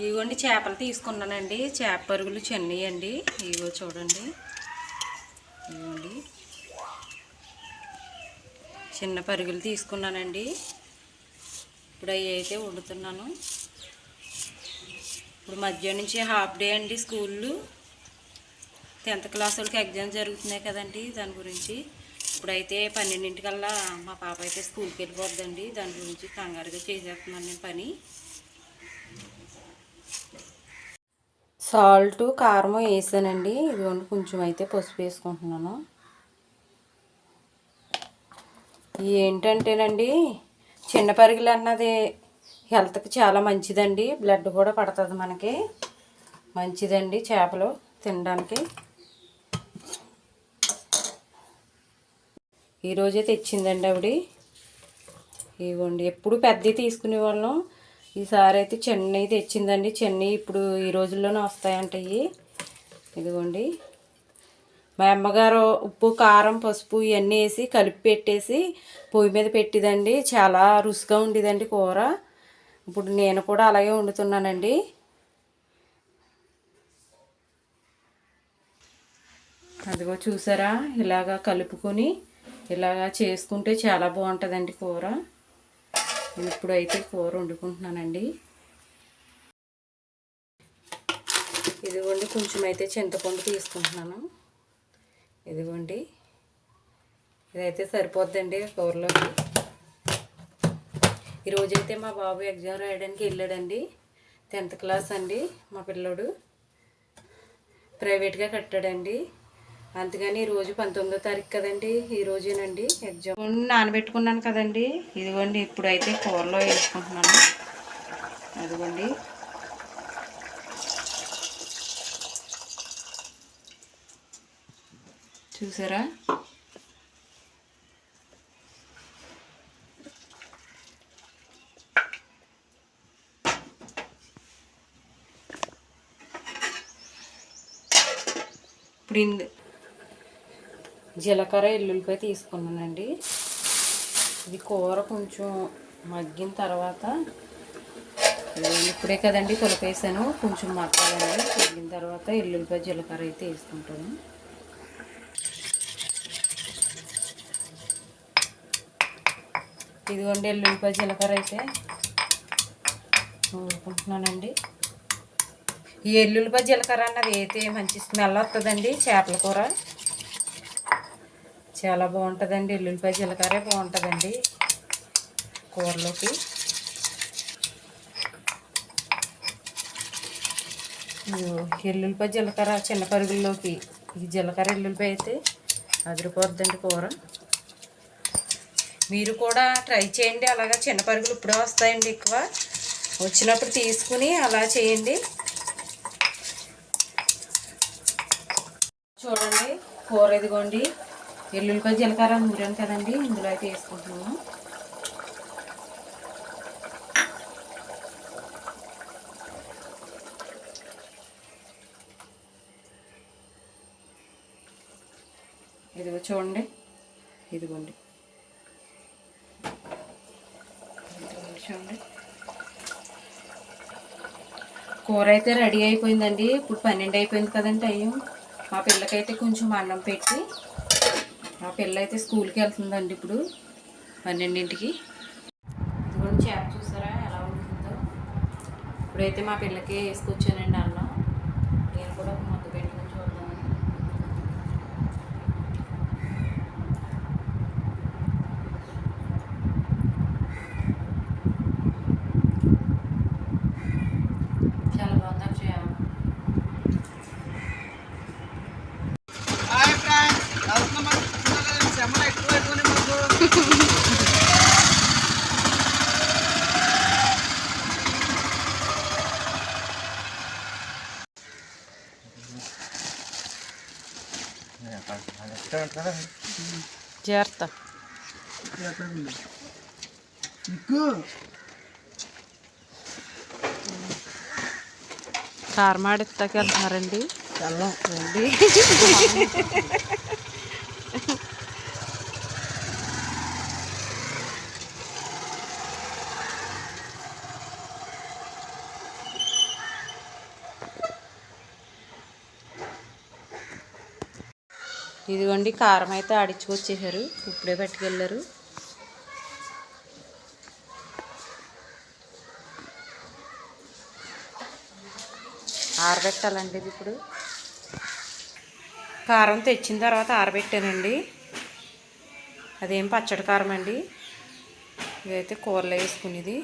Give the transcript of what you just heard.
ఇదిగోండి చేపలు తీసుకున్నానండి. చేప పరుగులు చెన్నై అండి ఇగో చూడండి. ఇదిగోండి చిన్న పరుగులు తీసుకున్నానండి. ఇప్పుడు అవి అయితే వండుతున్నాను. ఇప్పుడు మధ్యాహ్నం నుంచి హాఫ్ డే అండి స్కూళ్ళు టెన్త్ క్లాస్ వాళ్ళకి ఎగ్జామ్ జరుగుతున్నాయి కదండి దాని గురించి. ఇప్పుడైతే పన్నెండింటికల్లా మా పాప అయితే స్కూల్కి వెళ్ళిపోద్దండి. దాని గురించి కంగారుగా చేసేస్తున్నాను నేను పని. సాల్ట్ కారం వేసానండి. ఇదిగోండి కొంచెం అయితే పసుపు వేసుకుంటున్నాను. ఏంటంటేనండి చిన్న పరుగులు అన్నది హెల్త్కి చాలా మంచిదండి. బ్లడ్ కూడా పడుతుంది మనకి. మంచిదండి చేపలు తినడానికి. ఈరోజే తెచ్చిందండి ఆవిడ. ఇవ్వండి ఎప్పుడు పెద్దవి తీసుకునే వాళ్ళం ఈసారి అయితే చెన్నై తెచ్చిందండి. చెన్నై ఇప్పుడు ఈ రోజుల్లోనే వస్తాయంటాయి ఇదిగోండి. మా అమ్మగారు ఉప్పు కారం పసుపు ఇవన్నీ వేసి కలిపి పెట్టేసి పొయ్యి మీద పెట్టిదండి. చాలా రుచిగా ఉండేదండి కూర. ఇప్పుడు నేను కూడా అలాగే వండుతున్నానండి. అదిగో చూసారా? ఇలాగా కలుపుకొని ఇలాగా చేసుకుంటే చాలా బాగుంటుందండి కూర. ఇప్పుడైతే కూర వండుకుంటున్నానండి. ఇదిగోండి కొంచెం అయితే చింతపండు తీసుకుంటున్నాను. ఇదిగోండి ఇదైతే సరిపోద్దండి కూరలోకి. ఈరోజైతే మా బాబు ఎగ్జామ్ రాయడానికి వెళ్ళాడండి. టెన్త్ క్లాస్ అండి మా పిల్లోడు. ప్రైవేట్గా కట్టాడండి. అందుకని ఈరోజు పంతొమ్మిదో తారీఖు కదండి ఈ రోజేనండి ఎగ్జామ్ నానబెట్టుకున్నాను కదండి ఇదిగోండి ఇప్పుడైతే కూరలో వేసుకుంటున్నాను. అదిగోండి. చూసారా? ఇప్పుడు జీలకర్ర ఎల్లుల్లిపాయ తీసుకున్నానండి. ఇది కూర కొంచెం మగ్గిన తర్వాత ఇప్పుడే కదండి కొలిపేసాను కొంచెం మగ్గాలండి. మగ్గిన తర్వాత ఎల్లుల్లిపాయ జీలకర్ర అయితే వేసుకుంటాను. ఇదిగోండి ఎల్లుల్లిపాయ జీలకర్ర అయితే నూరుకుంటున్నానండి. ఈ ఎల్లుల్లిపాయ జీలకర్ర అన్నది అయితే మంచి స్మెల్ వస్తుందండి చేపల కూర. చాలా బాగుంటుందండి ఎల్లుల్లిపాయ జీలకర్రే బాగుంటుందండి కూరలోకి. ఎల్లుల్లిపాయ జీలకర్ర చిన్న పరుగుల్లోకి ఈ జీలకర్ర ఎల్లుల్లిపాయ అయితే అదిరిపోద్దండి కూర. మీరు కూడా ట్రై చేయండి అలాగా చిన్న పరుగులు ఇప్పుడే వస్తాయండి ఎక్కువ. వచ్చినప్పుడు తీసుకుని అలా చేయండి. చూడండి కూర ఇదిగోండి. ఎల్లుల్లిపాయ జీలకర్ర నూరాను కదండి ఇందులో అయితే వేసుకుంటున్నాము. ఇదిగో చూడండి ఇదిగోండి. ఇదిగోండి చూడండి. కూర అయితే రెడీ అయిపోయిందండి. ఇప్పుడు పన్నెండు అయిపోయింది కదండి టైం. మా పిల్లకైతే కొంచెం అన్నం పెట్టి మా పిల్ల అయితే స్కూల్కి వెళ్తుందండి ఇప్పుడు పన్నెండింటికి. ఇదిగోండి చేప చూసారా ఎలా ఉంటుందో? ఇప్పుడైతే మా పిల్లకి వేసుకొచ్చానండి అన్నం. ఎక్కువ కారమాడిస్తాకి వెళ్తున్నారండి వెళ్ళం రండి ఇదిగోండి కారం అయితే ఆడించుకొచ్చేసారు ఇప్పుడే పట్టుకెళ్ళారు. ఆరబెట్టాలండి ఇది ఇప్పుడు. కారం తెచ్చిన తర్వాత ఆరబెట్టానండి. అదేం పచ్చడి కారం అండి ఇదైతే కూరలో వేసుకునేది.